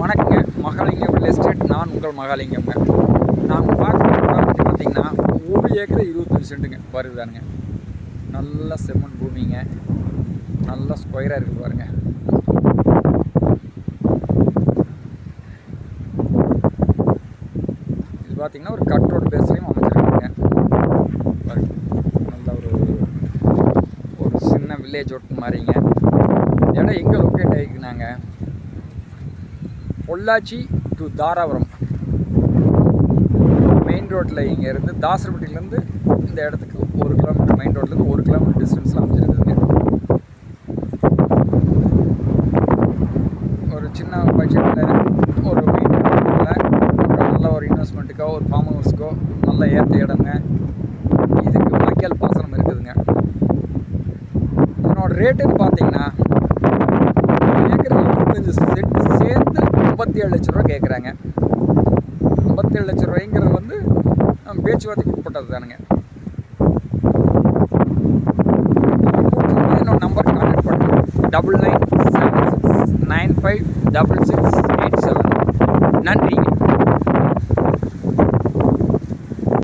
வணக்கங்க. Mahalingam real estate நான் உங்கள் மகாலிங்கம்ங்க. நான் பார்க்குற ப்ராப்பர்ட்டி பார்த்தீங்கன்னா ஒரு ஏக்கர் இருபத்தஞ்சு சென்ட்டுங்க. வருதானுங்க. நல்ல செம்மண் பூமிங்க. நல்ல ஸ்கொயராக இருக்குது பாருங்க. இது பார்த்தீங்கன்னா ஒரு கட் ரோடு பேஸ்லையும் அமைச்சிருக்காங்க. நல்ல ஒரு ஒரு சின்ன வில்லேஜ் ஒட்டு மாதிரிங்க இடம் எங்கே லொக்கேட் ஆகிக்குனாங்க பொள்ளாச்சி டு தாராபுரம். மெயின் ரோட்டில் இங்கேருந்து தாசரப்பட்டியிலேருந்து இந்த இடத்துக்கு ஒரு கிலோமீட்டர் மெயின் ரோட்லேருந்து ஒரு கிலோமீட்டர் டிஸ்டன்ஸில் அமைச்சிருக்குதுங்க ஒரு சின்ன பட்ஜெட்டில் ஒரு மெயின் ரோட்டில் ஒரு நல்ல ஒரு இன்வெஸ்ட்மெண்ட்டுக்கோ ஒரு ஃபார்ம் ஹவுஸ்க்கோ நல்ல ஏற்ற இடங்க. இதுக்கு வாய்க்கால் பாசனம் இருக்குதுங்க. இதனோட ரேட்டுன்னு பார்த்தீங்கன்னா ஏக்கர் இருபத்தஞ்சு சென்ட் சேர்த்து ஐம்பத்தி ஏழு லட்ச ரூபா கேட்குறாங்க. ஐம்பத்தேழு லட்ச ரூபாய்ங்கிறது வந்து பேச்சுவார்த்தைக்கு உட்பட்டது தானுங்க. என்னோட நம்பர் கான்டாக்ட் பண்ணுறேன் double nine seven six nine five double six